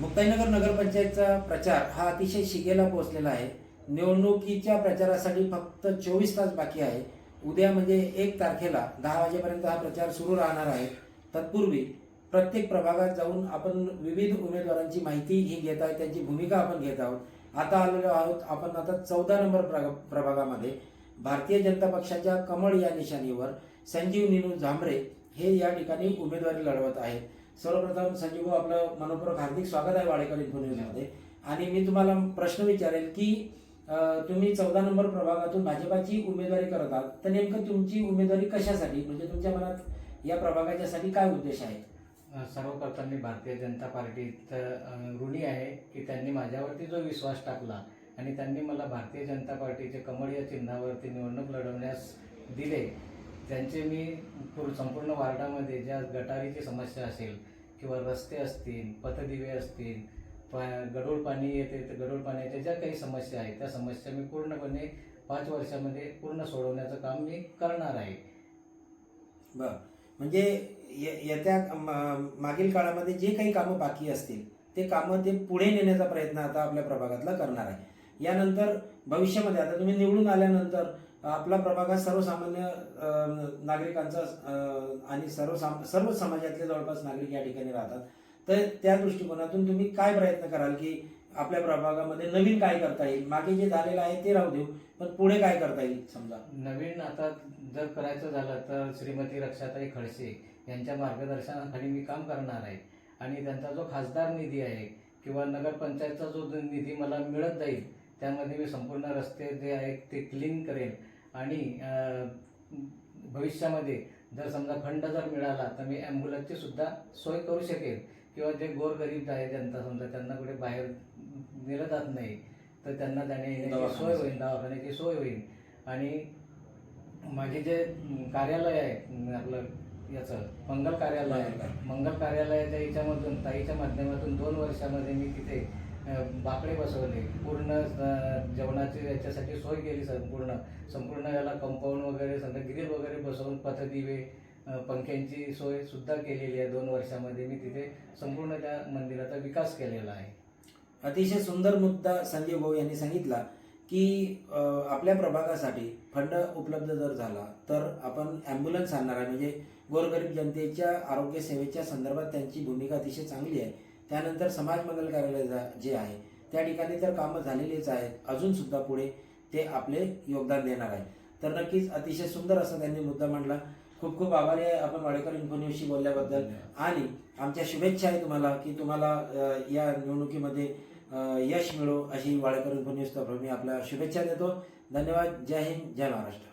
मुक्ताईनगर नगरपंचायतचा प्रचार हा अतिशय शिगेला पोहोचलेला आहे. निवडणुकीच्या प्रचारासाठी फक्त चोवीस तास बाकी आहे. उद्या म्हणजे एक तारखेला दहा वाजेपर्यंत हा प्रचार सुरू राहणार आहे. तत्पूर्वी प्रत्येक प्रभागात जाऊन आपण विविध उमेदवारांची माहिती ही घेत आहे त्यांची भूमिका आपण घेत आहोत. आता आलेलो आहोत आपण आता चौदा नंबर प्रभागामध्ये. भारतीय जनता पक्षाच्या कमळ या निशाणीवर संजीव निनू झांबरे हे या ठिकाणी उमेदवारी लढवत आहेत. सर्वप्रथम संजीव भाऊ, आपलं मनपूर्वक हार्दिक स्वागत आहे वाडेकर इन्फो न्यूजमध्ये आणि मी तुम्हाला प्रश्न विचारेल की तुम्ही चौदा नंबर प्रभागातून भाजपाची उमेदवारी करत आहात तर नेमकं तुमची उमेदवारी कशासाठी म्हणजे तुमच्या मनात या प्रभागाच्यासाठी काय उद्देश आहे? सर्वप्रथम मी भारतीय जनता पार्टीत अ, ऋणी आहे की त्यांनी माझ्यावरती जो विश्वास टाकला आणि त्यांनी मला भारतीय जनता पार्टीचे कमळ या चिन्हावरती निवडणूक लढवण्यास दिले त्यांचे मी संपूर्ण वार्डामध्ये ज्या गटारीची समस्या असेल किंवा रस्ते असतील पथदिवे असतील पा गडोळ पाणी येते तर गडोळ पाण्याच्या ज्या काही समस्या आहेत त्या समस्या मी पूर्णपणे पाच वर्षामध्ये पूर्ण सोडवण्याचं काम मी करणार आहे. बर. म्हणजे ये- येत्या मागील काळामध्ये जे काही कामं बाकी असतील ते कामं ते पुढे नेण्याचा प्रयत्न आता आपल्या प्रभागातला करणार आहे. यानंतर भविष्यामध्ये आता तुम्ही निवडून आल्यानंतर आपला प्रभाग हा सर्वसामान्य नागरिकांचा आणि सर्व सर्व समाजातले जवळपास नागरिक या ठिकाणी राहतात. तर त्या दृष्टिकोनातून तुम्ही काय प्रयत्न कराल की आपल्या प्रभागामध्ये नवीन काय करता येईल? मागे जे झालेलं आहे ते राहू देऊ पण पुढे काय करता येईल समजा? नवीन आता जर करायचं झालं तर श्रीमती रक्षाताई खडसे यांच्या मार्गदर्शनाखाली मी काम करणार आहे. आणि त्यांचा जो खासदार निधी आहे किंवा नगरपंचायतचा जो जो निधी मला मिळत जाईल त्यामध्ये मी संपूर्ण रस्ते जे आहेत ते क्लीन करेन. आणि भविष्यामध्ये जर समजा फंड जर मिळाला तर मी ॲम्ब्युलन्सची सुद्धा सोय करू शकेन किंवा जे गोरगरीब आहे जनता समजा त्यांना कुठे बाहेर नेलं जात नाही तर त्यांना जाण्या येण्याची सोय होईल दवाखान्याची सोय होईल. आणि माझे जे कार्यालय आहे आपलं याचं मंगल कार्यालय आहे. मंगल कार्यालयाच्या याच्यामधून ताईच्या माध्यमातून दोन वर्षामध्ये मी तिथे बाकडे बसवले. पूर्ण जेवणाची याच्यासाठी सोय केली संपूर्ण संपूर्ण याला कंपाऊंड वगैरे समजा ग्रिल वगैरे बसवून पथदिवे पंख्यांची सोय सुद्धा केलेली आहे दोन वर्षामध्ये. मी तिथे संपूर्ण त्या मंदिराचा विकास केलेला आहे. अतिशय सुंदर मुद्दा संजय भाऊ यांनी सांगितला की आपल्या प्रभागासाठी फंड उपलब्ध जर झाला तर आपण ॲम्ब्युलन्स आणणार आहे. म्हणजे गोरगरीब जनतेच्या आरोग्य सेवेच्या संदर्भात त्यांची भूमिका अतिशय चांगली आहे. त्यानंतर समाज मंगल कार्यालय जा- आहे त्या ठिकाणी तर कामं झालेलीच आहेत. अजून सुद्धा पुढे ते आपले योगदान देणार आहे तर नक्कीच अतिशय सुंदर असा त्यांनी मुद्दा मांडला. खूप खूप आभारी आहे. आपण वाडेकर इन्फोन्यूजशी बोलल्याबद्दल. आणि आमच्या शुभेच्छा आहे तुम्हाला की तुम्हाला या निवडणुकीमध्ये यश मिळो अशी वाडेकर इन्फोन्यूजतर्फे मी आपल्या शुभेच्छा देतो. धन्यवाद. जय हिंद. जय महाराष्ट्र.